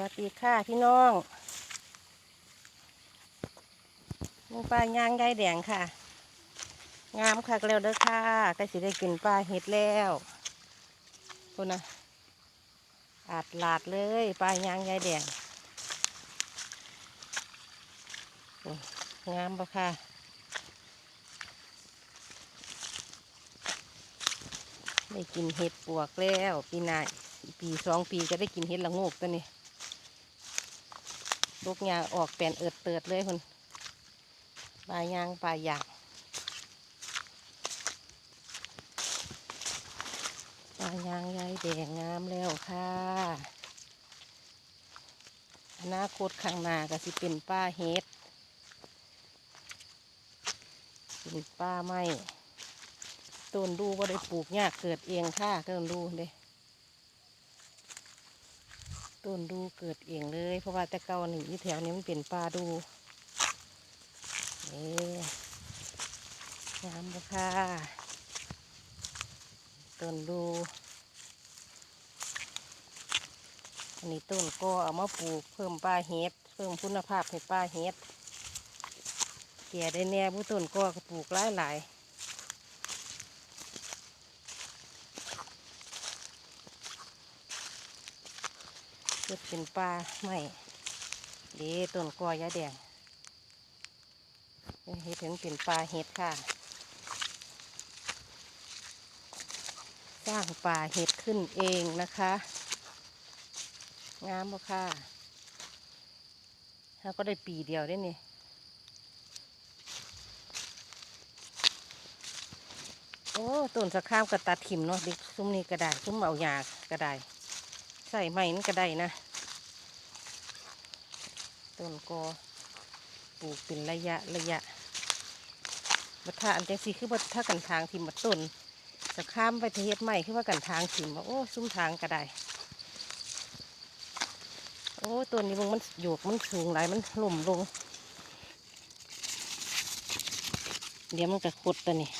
วัสดีค่ะพี่น้องมึงปลาย่างไก่แดงค่ะ งามค่ะแล้วเด้อค่ะใกล้สิได้กินปลาเห็ดแล้วคุณนะอาดหลาดเลยปลาย่างไก่แดงงามปะค่ะได้กินเห็ดปวกแล้ว ปีหน้าปีสองปีจะได้กินเห็ดละโงกตัวนี้ ลูกยางออกแปลนเอิดเติดเลยคุณปลายยางปลายยางปลายยางใยแดงงามแล้วค่ะอนาคตข้างหน้าก็สิเป็นป้าเห็ดเป็นป้าไม้ต้นดูว่าได้ปลูกยากเกิดเองค่ะต้นดูเด้ ต้นดูเกิดเองเลย เพราะว่าแต่เก่านี่อยู่แถวนี้มันเป็นป่าดูเอ๊งามบ่ค่ะต้นดูอันนี้ต้นก็เอามาปลูกเพิ่มปลาเห็ดเพิ่มคุณภาพให้ปลาเห็ดแก่ได้แน่ผู้ต้นก็ก็ปลูกหลายหลาย เกิดเป็นปลาไม่เดีต้นกอยยาแดงเห็ดถึงเป็นปลาเห็ดค่ะ สร้างป่าเห็ดขึ้นเองนะคะ งามบ่ค่ะถ้าก็ได้ปีเดียวได้นี่โอ้ต้นสะข้ามกระตัดถิ่มเนาะเด็กซุ้มนี้ก็ได้ซุ้มเอาหยาก็ได้ ใส่ไม้นั่นก็ได้นะ ต้นกอปลูกเป็นระยะระยะบัดถ้าอันจังสีคือบัดถ้ากันทางทิมบัดต้นจะข้ามไปเทศใหม่คือว่ากันทางทิมว่าโอ้ซุ้มทางก็ได้ โอ้ต้นนี้มันมันโยกมันสูงหลายมันหล่มลง เดี๋ยวมันก็ขุดตัวนี่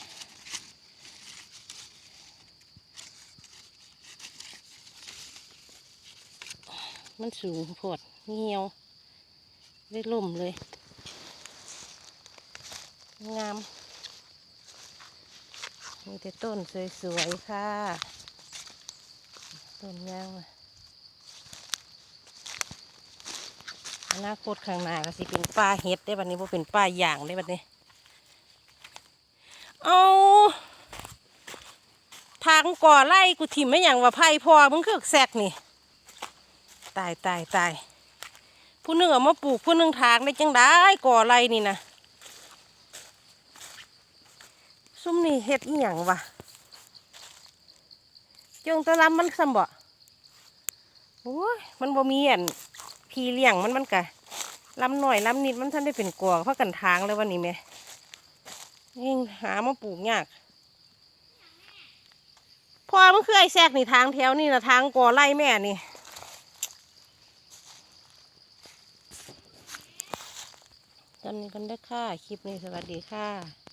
มันสูงโพดเหี่ยวได้ล่มเลย งาม มีแต่ต้นสวยๆค่ะ ต้นยางอนาคตข้างหน้าก็สิเป็นป้าเห็ดได้บัดนี้ว่าเป็นป้าย่างได้บัดนี้ เอาทางก่อไล่กูถิ่มไม่อย่างว่าไพ่พอมึงคือแซกนี่ ตายตายตายผู้นึ่งเอามาปลูกผู้นึ่งทางได้จังได้ก่ออะไรนี่นะซุ่มนี่เฮ็ดอีหยังวะจงตะลำมันสำบ่โอ้ยมันบ่มีอันพี่เลี้ยงมันมันกะลำหน่อยลำนิดมันท่านได้เป็นกลัวเพราะกันทางเลยวันนี้แม่ยิ่งหามาปลูกยากพอมันคือไอ้แซกนี่ทางแถวนี่นะทางก่อไร่แม่นี่ จนนี้กันได้ค่ะ คลิปนี้สวัสดีค่ะ